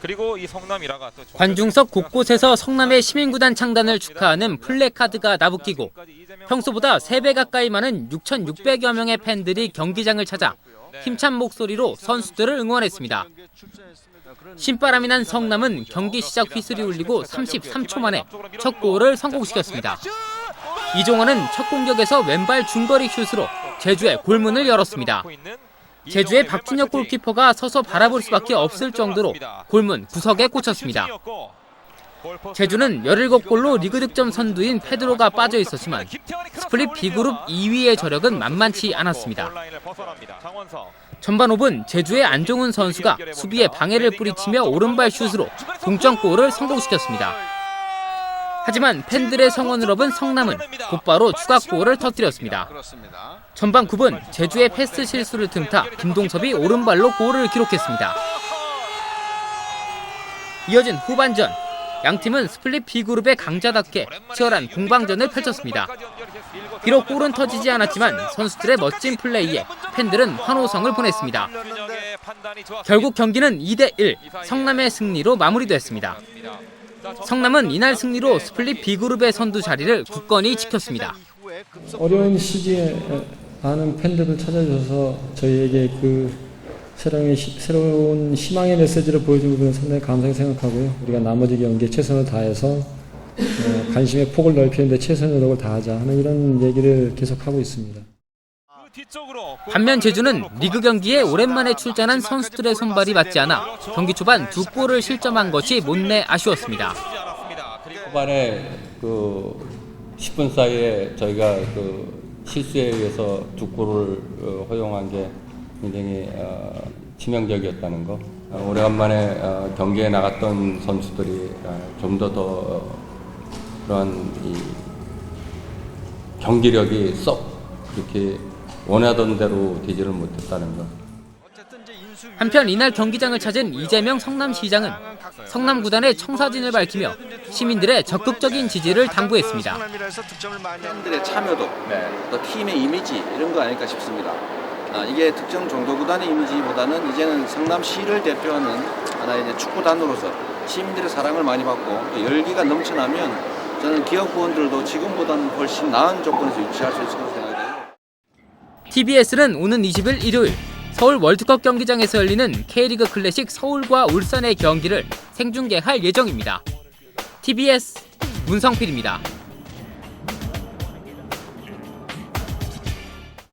그리고 이 성남이라가 또 관중석 곳곳에서 성남의 시민구단 창단을 축하하는 플래카드가 나부끼고 평소보다 3배 가까이 많은 6,600여 명의 팬들이 경기장을 찾아 힘찬 목소리로 선수들을 응원했습니다. 신바람이 난 성남은 경기 시작 휘슬이 울리고 33초 만에 첫 골을 성공시켰습니다. 이종원은 첫 공격에서 왼발 중거리 슛으로 제주의 골문을 열었습니다. 제주의 박준혁 골키퍼가 서서 바라볼 수밖에 없을 정도로 골문 구석에 꽂혔습니다. 제주는 17골로 리그 득점 선두인 페드로가 빠져 있었지만 스플릿 B그룹 2위의 저력은 만만치 않았습니다. 전반 5분 제주의 안종훈 선수가 수비에 방해를 뿌리치며 오른발 슛으로 동점골을 성공시켰습니다. 하지만 팬들의 성원을 얻은 성남은 곧바로 추가 골을 터뜨렸습니다. 그렇습니다. 전반 9분 제주의 패스 실수를 틈타 김동섭이 오른발로 골을 기록했습니다. 이어진 후반전 양 팀은 스플릿 B그룹의 강자답게 치열한 공방전을 펼쳤습니다. 비록 골은 터지지 않았지만 선수들의 멋진 플레이에 팬들은 환호성을 보냈습니다. 결국 경기는 2대1 성남의 승리로 마무리됐습니다. 성남은 이날 승리로 스플릿 B그룹의 선두 자리를 굳건히 지켰습니다. 어려운 시기에 많은 팬들을 찾아주셔서 저희에게 그 새로운, 시- 새로운 희망의 메시지를 보여준 부분은 상당히 감사히 생각하고요. 우리가 나머지 경기에 최선을 다해서 어, 관심의 폭을 넓히는데 최선의 노력을 다하자 하는 이런 얘기를 계속하고 있습니다. 반면 제주는 리그 경기에 오랜만에 출전한 선수들의 손발이 맞지 않아 경기 초반 두 골을 실점한 것이 못내 아쉬웠습니다. 초반에 그 10분 사이에 저희가 그 실수에 의해서 두 골을 어, 허용한 게 굉장히 어, 치명적이었다는 거. 어, 오래간만에 어, 경기에 나갔던 선수들이 좀 더더 그런 이 경기력이 썩 그렇게 원하던 대로 되지를 못했다는 거. 한편 이날 경기장을 찾은 이재명 성남시장은 성남 구단의 청사진을 밝히며 시민들의 적극적인 지지를 당부했습니다. 팬들의 참여도 또 팀의 이미지 이런 거 아닐까 싶습니다. 아, 이게 특정 정도 구단의 이미지보다는 이제는 성남시를 대표하는 하나의 이제 축구단으로서 시민들의 사랑을 많이 받고 또 열기가 넘쳐나면 저는 기업 구원들도 지금보다는 훨씬 나은 조건에서 유치할 수 있을 생각해요. TBS는 오는 20일 일요일 서울 월드컵 경기장에서 열리는 K리그 클래식 서울과 울산의 경기를 생중계할 예정입니다. TBS 문성필입니다.